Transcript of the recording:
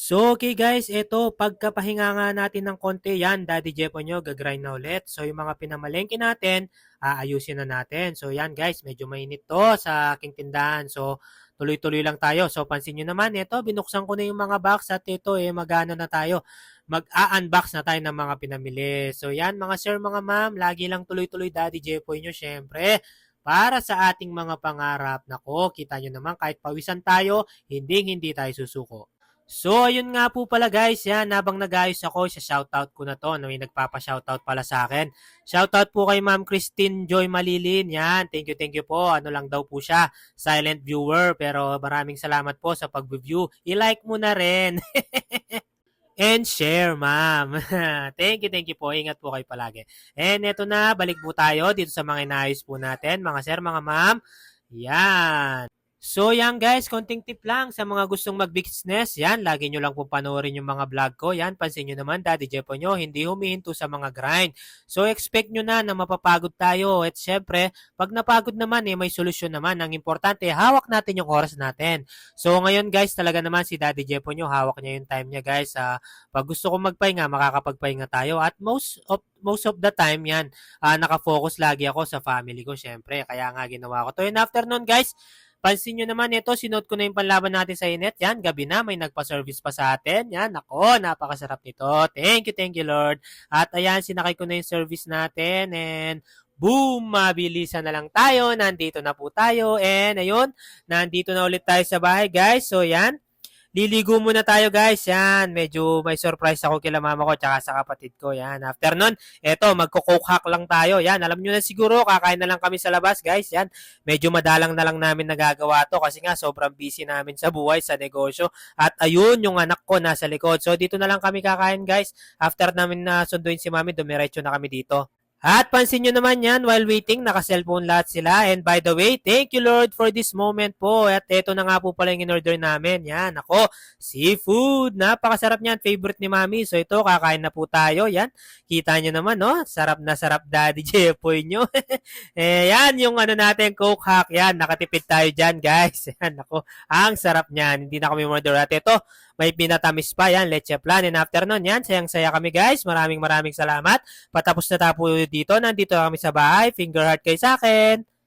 So, okay guys, ito, pagkapahinga nga natin ng konti, yan, Daddy Jepo nyo, gagrind na ulit. So, yung mga pinamalengke natin, aayusin na natin. So, yan guys, medyo mainit to sa aking tindahan. So, tuloy-tuloy lang tayo. So, pansin nyo naman, ito, binuksan ko na yung mga box at ito, eh, magana na tayo. Mag-a-unbox na tayo ng mga pinamili. So, yan, mga sir, mga ma'am, lagi lang tuloy-tuloy Daddy Jepo nyo, syempre para sa ating mga pangarap. Nako, kita nyo naman, kahit pawisan tayo, hindi hindi tayo susuko. So, ayun nga po pala guys, yan, habang nag-ayos ako, sa shoutout ko na to, no, may nagpapa-shoutout pala sa akin. Shoutout po kay Ma'am Christine Joy Malilin, yan, thank you, thank you po, ano lang daw po siya, silent viewer, pero maraming salamat po sa pag-review. I-like mo na rin. And share, ma'am. thank you, thank you po. Ingat po kayo palagi. And eto na, balik po tayo dito sa mga inayos po natin, mga sir, mga ma'am. Yan. So yan guys, konting tip lang sa mga gustong mag-business. Yan, lagi nyo lang po panoorin yung mga vlog ko. Yan, pansin nyo naman, Daddy Jepo nyo, hindi humihinto sa mga grind. So expect nyo na na mapapagod tayo. At syempre, pag napagod naman, eh, may solusyon naman. Ang importante, hawak natin yung oras natin. So ngayon guys, talaga naman si Daddy Jepo nyo, hawak niya yung time niya guys. Uh, pag gusto kong magpahinga, makakapagpahinga tayo. At most of most of the time yan, uh, nakafocus lagi ako sa family ko, syempre. Kaya nga ginawa ko to. And after guys, Pansin nyo naman ito, sinod ko na yung panlaban natin sa init. Yan, gabi na, may nagpa-service pa sa atin. Yan, ako, napakasarap nito. Thank you, thank you, Lord. At ayan, sinakay ko na yung service natin and boom, mabilisan na lang tayo. Nandito na po tayo. And ayun, nandito na ulit tayo sa bahay, guys. So yan, Liligo muna tayo guys. Yan, medyo may surprise ako kila mama ko tsaka sa kapatid ko. Yan, after nun, eto, magko-coke hack lang tayo. Yan, alam nyo na siguro, kakain na lang kami sa labas guys. Yan, medyo madalang na lang namin nagagawa to kasi nga sobrang busy namin sa buhay, sa negosyo. At ayun, yung anak ko nasa likod. So dito na lang kami kakain guys. After namin na sunduin si mami, dumiretso na kami dito. At pansin nyo naman yan, while waiting, naka-cellphone lahat sila. And by the way, thank you Lord for this moment po. At ito na nga po pala yung in-order namin. Yan, ako, seafood. Napakasarap niyan, favorite ni Mami. So ito, kakain na po tayo. Yan, kita nyo naman, no? Sarap na sarap Daddy Jepoy nyo. eh, yan, yung ano natin, Coke Hack. Yan, nakatipid tayo dyan, guys. Yan, ako, ang sarap niyan. Hindi na kami order. At ito, may pinatamis pa yan, leche plan. And after nun, yan, sayang-saya kami guys. Maraming maraming salamat. Patapos na tapo dito. Nandito na kami sa bahay. Finger heart kayo sa akin.